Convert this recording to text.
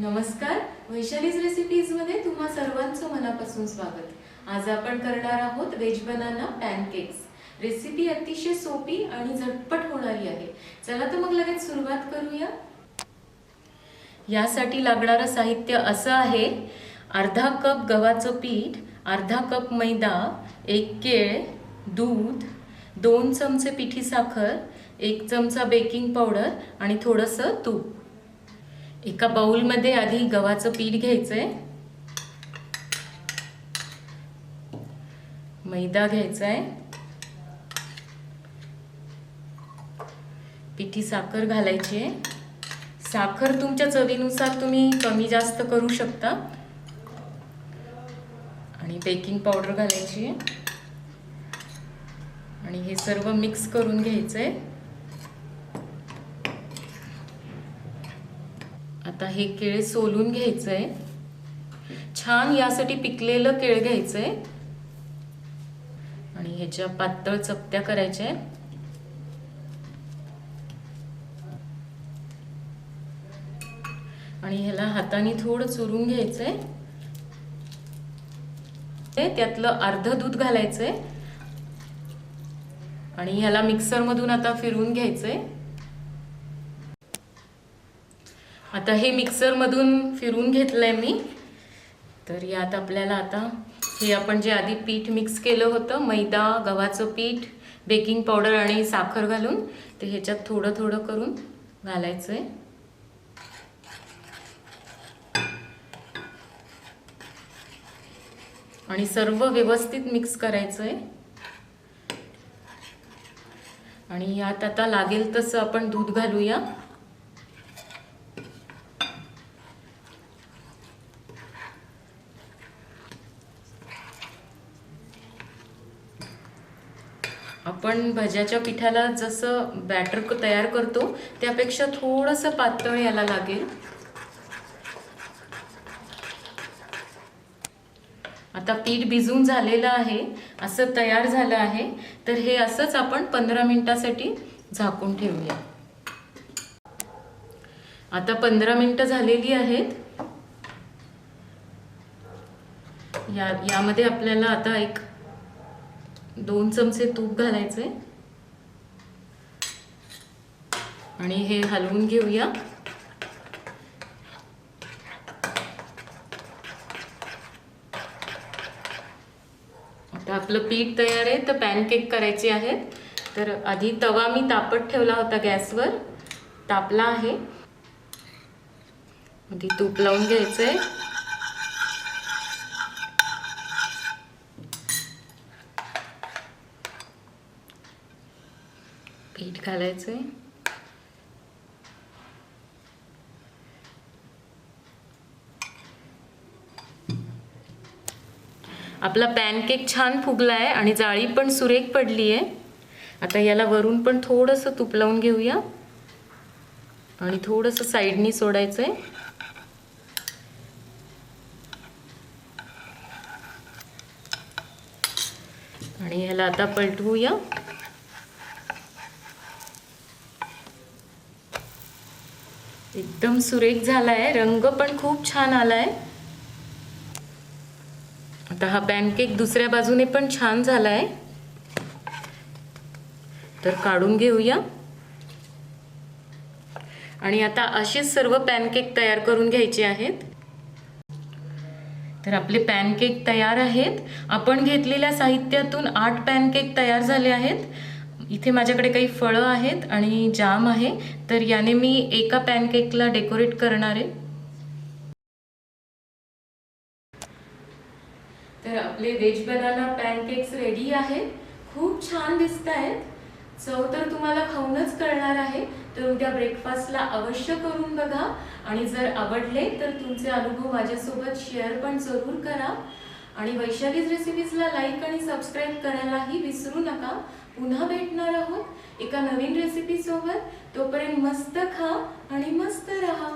नमस्कार वैशालीज रेसिपीजमध्ये तुम्हा सर्वांचं मनापासून स्वागत. आज आपण करणार आहोत व्हेज बनाना पॅनकेक्स रेसिपी अतिशय सोपी आणि झटपट होणारी आहे. चला तर मग लगेच सुरुवात करूया. यासाठी लागणारं साहित्य असं आहे अर्धा कप गव्हाचं पीठ अर्धा कप मैदा एक केळ दूध दोन चमचे पिठी साखर एक चमचा बेकिंग पावडर आणि थोडंसं तूप. एका बाउलमध्ये आधी गव्हाचं पीठ घ्यायचं आहे मैदा घ्यायचा आहे पिठी साखर घालायची आहे. साखर तुमच्या चवीनुसार तुम्ही कमी जास्त करू शकता. आणि बेकिंग पावडर घालायची आहे. आणि हे सर्व मिक्स करून घ्यायचं आहे आता हे केळ सोलून घ्यायचंय. छान यासाठी पिकलेलं केळ घ्यायचंय. आणि ह्याच्या पातळ चपत्या करायच्या आहेत. आणि ह्याला हाताने थोडं चुरून घ्यायचंय. ते त्यातलं अर्ध दूध घालायचंय. आणि ह्याला मिक्सर मधून आता फिरवून घ्यायचंय. आता हे मिक्सरमधून फिरून घेतलं आहे मी. तर यात आपल्याला आता हे आपण जे आधी पीठ मिक्स केलं होतं मैदा गव्हाचं पीठ बेकिंग पावडर आणि साखर घालून ते ह्याच्यात थोडं थोडं करून घालायचं आहे आणि सर्व व्यवस्थित मिक्स करायचं आहे आणि यात आता लागेल तसं आपण दूध घालूया. आपण भज्याच्या पिठाला जसं बॅटर तयार करतो त्यापेक्षा थोडंसं पातळ याला लागेल. आता पीठ भिजून झालेलं आहे असं तयार झालं आहे तर हे असंच आपण पंधरा मिनिटासाठी झाकून ठेवूया. आता पंधरा मिनिटं झालेली आहेत. या यामध्ये आपल्याला आता एक दोन चमचे तूप घालायचे आणि हे हलवून घेऊया. आता आपलं पीठ तयार आहे तर पॅनकेक करायचे आहेत. तर आधी तवा मी तापत ठेवला होता गॅसवर. तापला आहे. आधी तूप लावून घ्यायचं आहे पीठ घालायचंय आपला पॅनकेक छान फुगला आहे आणि जाळी पण सुरेख पडली आहे आता याला वरून पण थोडंसं तूप लावून घेऊया. आणि थोडंसं साईडनी सोडायचं आहे आणि ह्याला आता पलटवूया. एकदम सुरेख झाला आहे रंग पण खूप छान आला आहे आता हा पॅनकेक दुसऱ्या बाजूने पण छान झाला आहे तर काढून घेऊया. आणि आता असेच सर्व पॅनकेक तयार करून घ्यायचे आहेत. तर आपले पॅनकेक तयार आहेत. आपण घेतलेल्या साहित्यातून आठ पॅनकेक तयार झाले आहेत. इथे माझ्याकडे काही फळं आहेत आणि जाम आहे तर याने मी एका पॅनकेकला डेकोरेट करणार आहे. तर आपले व्हेज बनाना पॅनकेक्स रेडी आहेत. खूप छान दिसत आहेत. चव तर तुम्हाला खाऊनच कळणार आहे तर उद्या ब्रेकफास्टला अवश्य करून बघा. आणि जर आवडले तर तुमचे अनुभव माझ्यासोबत शेअर पण जरूर करा. आणि वैशालीज रेसिपीजला लाईक आणि सबस्क्राईब करायलाही विसरू नका. पुन्हा भेटणार आहोत एका नवीन रेसिपीसोबत तोपर्यंत मस्त खा आणि मस्त रहा.